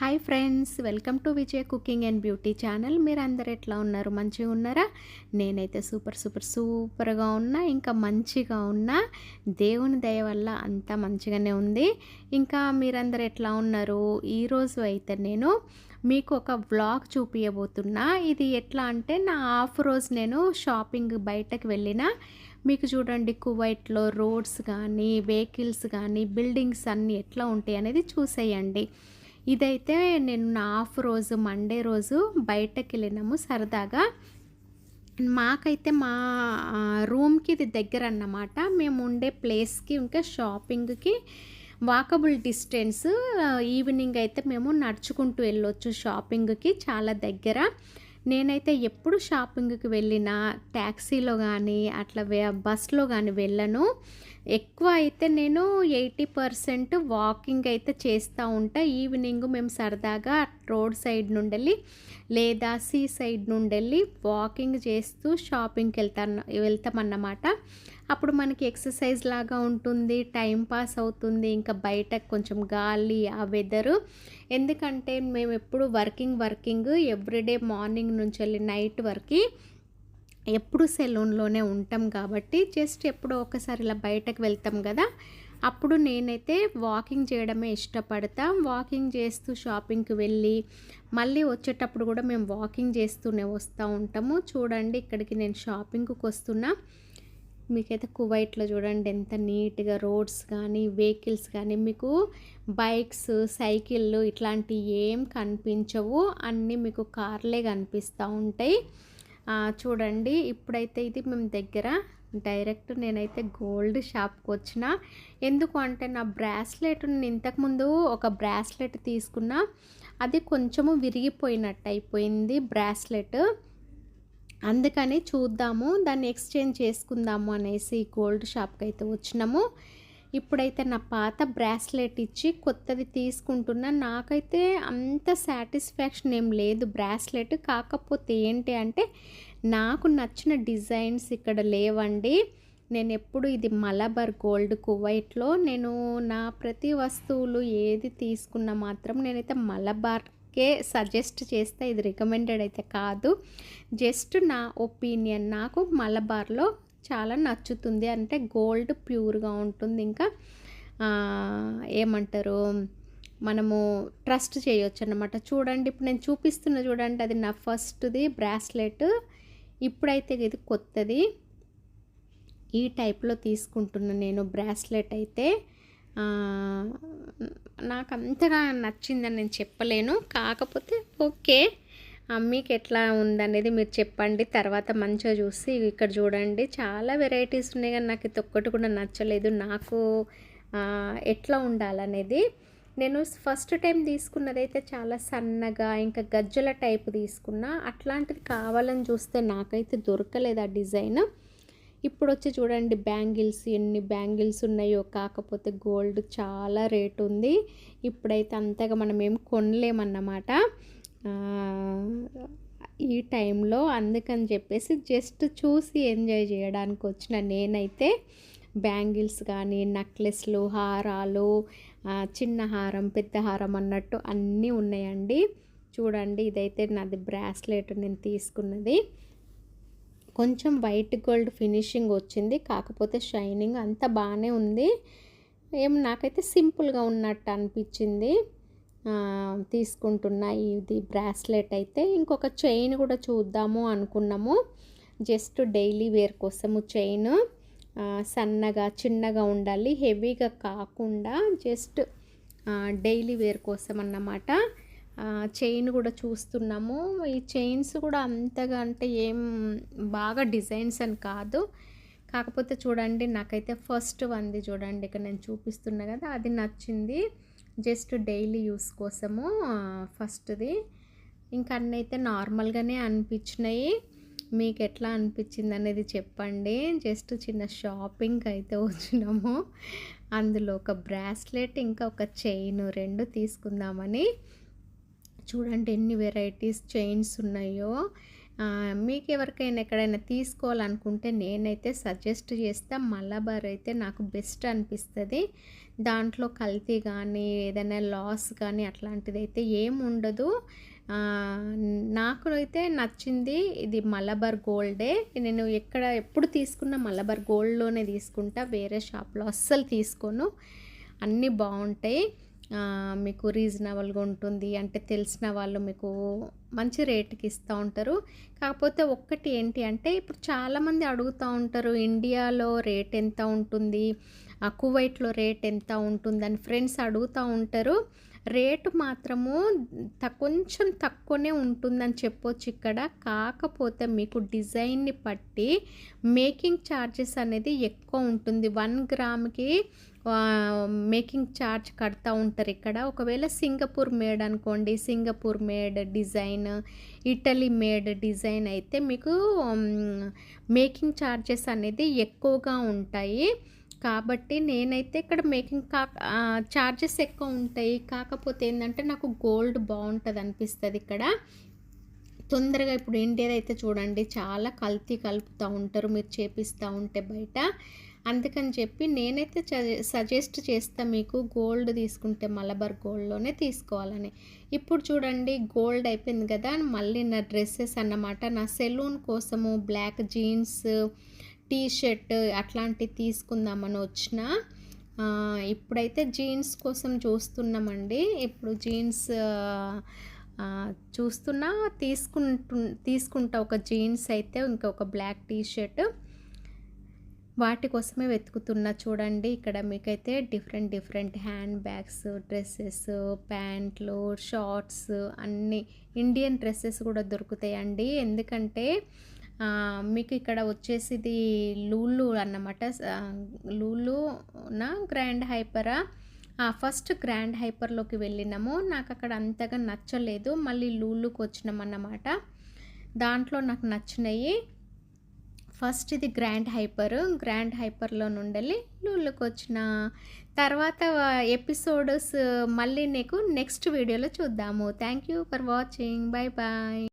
Hi friends welcome to Vijay cooking and beauty channel. మీరు అందరు ఎట్లా ఉన్నారు? మంచిగా ఉన్నారా? నేనైతే సూపర్ సూపర్ సూపర్గా ఉన్నా. ఇంకా మంచిగా ఉన్నా. దేవుని దయ వల్ల అంతా మంచిగానే ఉంది. ఇంకా మీరందరు ఎట్లా ఉన్నారు? ఈరోజు అయితే నేను మీకు ఒక వ్లాగ్ చూపించబోతున్నా ఇది ఎట్లా అంటే నా హాఫ్ రోజు నేను షాపింగ్ బయటకు వెళ్ళిన మీకు చూడండి కువైట్లో రోడ్స్ కానీ వెహికల్స్ కానీ బిల్డింగ్స్ అన్నీ ఎట్లా ఉంటాయి అనేది చూసేయండి. ఇదైతే నేను నా హాఫ్ రోజు మండే రోజు బయటకి వెళ్ళినాము సరదాగా. మాకైతే మా రూమ్కి ఇది దగ్గర అన్నమాట. మేము ఉండే ప్లేస్కి ఇంకా షాపింగ్కి వాకబుల్ డిస్టెన్స్ ఈవినింగ్ అయితే మేము నడుచుకుంటూ వెళ్ళొచ్చు షాపింగ్కి చాలా దగ్గర. నేనైతే ఎప్పుడు షాపింగ్కి వెళ్ళినా ట్యాక్సీలో కానీ అట్లా బస్సులో బస్లో కానీ వెళ్ళను. ఎక్కువ అయితే నేను ఎయిటీ పర్సెంట్ వాకింగ్ అయితే చేస్తూ ఉంటా. ఈవినింగ్ మేము సరదాగా రోడ్ సైడ్ నుండి వెళ్ళి లేదా సీ సైడ్ నుండి వెళ్ళి వాకింగ్ చేస్తూ షాపింగ్కి వెళ్తాను వెళ్తామన్నమాట. అప్పుడు మనకి ఎక్సర్సైజ్ లాగా ఉంటుంది టైం పాస్ అవుతుంది ఇంకా బయట కొంచెం గాలి ఆ వెదరు. ఎందుకంటే మేము ఎప్పుడు వర్కింగ్ వర్కింగ్ ఎవ్రీడే మార్నింగ్ నుంచి వెళ్ళి నైట్ వరకు ఎప్పుడు సెలూన్లోనే ఉంటాం కాబట్టి జస్ట్ ఎప్పుడో ఒకసారి ఇలా బయటకు వెళ్తాం కదా అప్పుడు నేనైతే వాకింగ్ చేయడమే ఇష్టపడతా. వాకింగ్ చేస్తూ షాపింగ్కి వెళ్ళి మళ్ళీ వచ్చేటప్పుడు కూడా మేము వాకింగ్ చేస్తూనే వస్తూ ఉంటాము. చూడండి ఇక్కడికి నేను షాపింగ్కి వస్తున్నా. మీకైతే కువైట్లో చూడండి ఎంత నీట్గా రోడ్స్ కానీ వెహికల్స్ కానీ మీకు బైక్స్ సైకిళ్ళు ఇట్లాంటివి ఏం కనిపించవు. అన్నీ మీకు కార్లే కనిపిస్తూ ఉంటాయి. చూడండి ఇప్పుడైతే ఇది మేము దగ్గర డైరెక్ట్ నేనైతే గోల్డ్ షాప్కి వచ్చిన. ఎందుకు అంటే నా బ్రాస్లెట్ నేను ఇంతకుముందు ఒక బ్రాస్లెట్ తీసుకున్నా అది కొంచెము విరిగిపోయినట్టు అయిపోయింది బ్రాస్లెట్. అందుకని చూద్దాము దాన్ని ఎక్స్చేంజ్ చేసుకుందాము అనేసి గోల్డ్ షాప్కి అయితే వచ్చినాము. ఇప్పుడైతే నా పాత బ్రాస్లెట్ ఇచ్చి కొత్తది తీసుకుంటున్నా. నాకైతే అంత సాటిస్ఫాక్షన్ ఏం లేదు బ్రాస్లెట్. కాకపోతే ఏంటి అంటే నాకు నచ్చిన డిజైన్స్ ఇక్కడ లేవండి. నేను ఎప్పుడు ఇది మలబార్ గోల్డ్ కువైట్లో నేను నా ప్రతి వస్తువులు ఏది తీసుకున్నా మాత్రం నేనైతే మలబార్కే సజెస్ట్ చేస్తే. ఇది రికమెండెడ్ అయితే కాదు. జస్ట్ నా ఒపీనియన్ నాకు మలబార్లో చాలా నచ్చుతుంది. అంటే గోల్డ్ ప్యూర్గా ఉంటుంది. ఇంకా ఏమంటారు మనము ట్రస్ట్ చేయొచ్చు అనమాట చూడండి ఇప్పుడు నేను చూపిస్తున్న చూడండి అది నా ఫస్ట్ది బ్రాస్లెట్. ఇప్పుడైతే ఇది కొత్తది. ఈ టైప్లో తీసుకుంటున్న నేను బ్రాస్లెట్ అయితే. నాకు అంతగా నచ్చిందని నేను చెప్పలేను. కాకపోతే ఓకే. మీకు ఎట్లా ఉందనేది మీరు చెప్పండి. తర్వాత మంచిగా చూసి ఇక్కడ చూడండి. చాలా వెరైటీస్ ఉన్నాయి కానీ నాకు ఇది ఒక్కటి కూడా నచ్చలేదు. నాకు ఎట్లా ఉండాలనేది. నేను ఫస్ట్ టైం తీసుకున్నదైతే చాలా సన్నగా ఇంకా గజ్జల టైప్ తీసుకున్నా. అట్లాంటిది కావాలని చూస్తే నాకైతే దొరకలేదు ఆ డిజైన్. ఇప్పుడు వచ్చి చూడండి బ్యాంగిల్స్ ఎన్ని బ్యాంగిల్స్ ఉన్నాయో. కాకపోతే గోల్డ్ చాలా రేటు ఉంది. ఇప్పుడైతే అంతగా మనం ఏం కొనలేమన్నమాట. ఈ టైంలో అందుకని చెప్పేసి జస్ట్ చూసి ఎంజాయ్ చేయడానికి వచ్చిన నేనైతే బ్యాంగిల్స్ కానీ నెక్లెస్లు హారాలు చిన్న హారం పెద్ద హారం అన్నట్టు అన్నీ ఉన్నాయండి. చూడండి ఇదైతే నాది బ్రాస్లెట్ నేను తీసుకున్నది. కొంచెం వైట్ గోల్డ్ ఫినిషింగ్ వచ్చింది కాకపోతే షైనింగ్ అంతా బాగానే ఉంది. ఏం నాకైతే సింపుల్గా ఉన్నట్టు అనిపించింది. తీసుకుంటున్న. ఇది బ్రాస్లెట్ అయితే ఇంకొక చైన్ కూడా చూద్దాము అనుకున్నాము. జస్ట్ డైలీ వేర్ కోసము చైన్. సన్నగా చిన్నగా ఉండాలి. హెవీగా కాకుండా జస్ట్ డైలీ వేర్ కోసం అన్నమాట చైన్ కూడా చూస్తున్నాము. ఈ చైన్స్ కూడా అంతగా అంటే ఏం బాగా డిజైన్స్ అని కాదు. కాకపోతే చూడండి నాకైతే ఫస్ట్ వంది చూడండి. ఇక్కడ నేను చూపిస్తున్నా కదా అది నచ్చింది. జస్ట్ డైలీ యూస్ కోసము ఫస్ట్ది. ఇంకా అన్నీ అయితే నార్మల్గానే అనిపించినాయి మీకు ఎట్లా అనిపించింది అనేది చెప్పండి. జస్ట్ చిన్న షాపింగ్ అయితే వచ్చినాము. అందులో ఒక బ్రాస్లెట్ ఇంకా ఒక చైన్ రెండు తీసుకుందామని. చూడండి ఎన్ని వెరైటీస్ చైన్స్ ఉన్నాయో. మీకు ఎవరికైనా ఎక్కడైనా తీసుకోవాలనుకుంటే నేనైతే సజెస్ట్ చేస్తా. మలబార్ అయితే నాకు బెస్ట్ అనిపిస్తుంది. దాంట్లో కల్తీ కానీ ఏదైనా లాస్ కానీ అట్లాంటిది అయితే ఏముండదు నాకు అయితే నచ్చింది ఇది మలబార్ గోల్డే. నేను ఎక్కడ ఎప్పుడు తీసుకున్న మలబార్ గోల్డ్లోనే తీసుకుంటా. వేరే షాప్లో అస్సలు తీసుకోను. అన్నీ బాగుంటాయి. మీకు రీజనబుల్గా ఉంటుంది. అంటే తెలిసిన వాళ్ళు మీకు మంచి రేటుకి ఇస్తూ ఉంటారు. కాకపోతే ఒక్కటి ఏంటి అంటే ఇప్పుడు చాలామంది అడుగుతూ ఉంటారు ఇండియాలో రేట్ ఎంత ఉంటుంది? కువైట్లో రేట్ ఎంత ఉంటుందని ఫ్రెండ్స్ అడుగుతూ ఉంటారు. రేటు మాత్రము కొంచెం తక్కువనే ఉంటుందని చెప్పొచ్చు ఇక్కడ. కాకపోతే మీకు డిజైన్ని బట్టి మేకింగ్ ఛార్జెస్ అనేది ఎక్కువ ఉంటుంది. వన్ గ్రామ్కి మేకింగ్ ఛార్జ్ కడతా ఉంటారు ఇక్కడ. ఒకవేళ సింగపూర్ మేడ్ అనుకోండి Singapore made design Italy made design అయితే మీకు మేకింగ్ ఛార్జెస్ అనేది ఎక్కువగా ఉంటాయి. కాబట్టి నేనైతే ఇక్కడ మేకింగ్ కా ఛార్జెస్ ఎక్కువ ఉంటాయి. కాకపోతే ఏంటంటే నాకు గోల్డ్ బాగుంటుంది అనిపిస్తుంది ఇక్కడ. తొందరగా ఇప్పుడు ఇండియా అయితే చూడండి చాలా కల్తీ కలుపుతూ ఉంటారు. మీరు చేపిస్తూ ఉంటే బయట. అందుకని చెప్పి నేనైతే సజెస్ట్ చేస్తా మీకు గోల్డ్ తీసుకుంటే మలబార్ గోల్డ్లోనే తీసుకోవాలని. ఇప్పుడు చూడండి గోల్డ్ అయిపోయింది కదా మళ్ళీ నా డ్రెస్సెస్ అన్నమాట. నా సెలూన్ కోసము బ్లాక్ జీన్స్ టీ షర్ట్ అట్లాంటివి తీసుకుందామని వచ్చిన ఇప్పుడైతే జీన్స్ కోసం చూస్తున్నామండి. ఇప్పుడు జీన్స్ చూస్తున్నా తీసుకుంటు తీసుకుంటా ఒక జీన్స్ అయితే ఇంకొక బ్లాక్ టీ షర్ట్ వాటి కోసమే వెతుకుతున్నా చూడండి. ఇక్కడ మీకైతే different different hand bags dresses ప్యాంట్లు షార్ట్స్ అన్నీ ఇండియన్ డ్రెస్సెస్ కూడా దొరుకుతాయండి. ఎందుకంటే మీకు ఇక్కడ వచ్చేసి ఇది లూలు అన్నమాట. లూలు నా గ్రాండ్ హైపరా. ఫస్ట్ గ్రాండ్ హైపర్లోకి వెళ్ళినాము. నాకు అక్కడ అంతగా నచ్చలేదు. మళ్ళీ లూలుకి వచ్చినాం అన్నమాట దాంట్లో నాకు నచ్చినాయి. ఫస్ట్ ఇది గ్రాండ్ హైపర్. గ్రాండ్ హైపర్లో నుండి లూళ్ళకి వచ్చిన తర్వాత ఎపిసోడ్స్ మళ్ళీ నీకు నెక్స్ట్ వీడియోలో చూద్దాము. Thank you for watching. Bye bye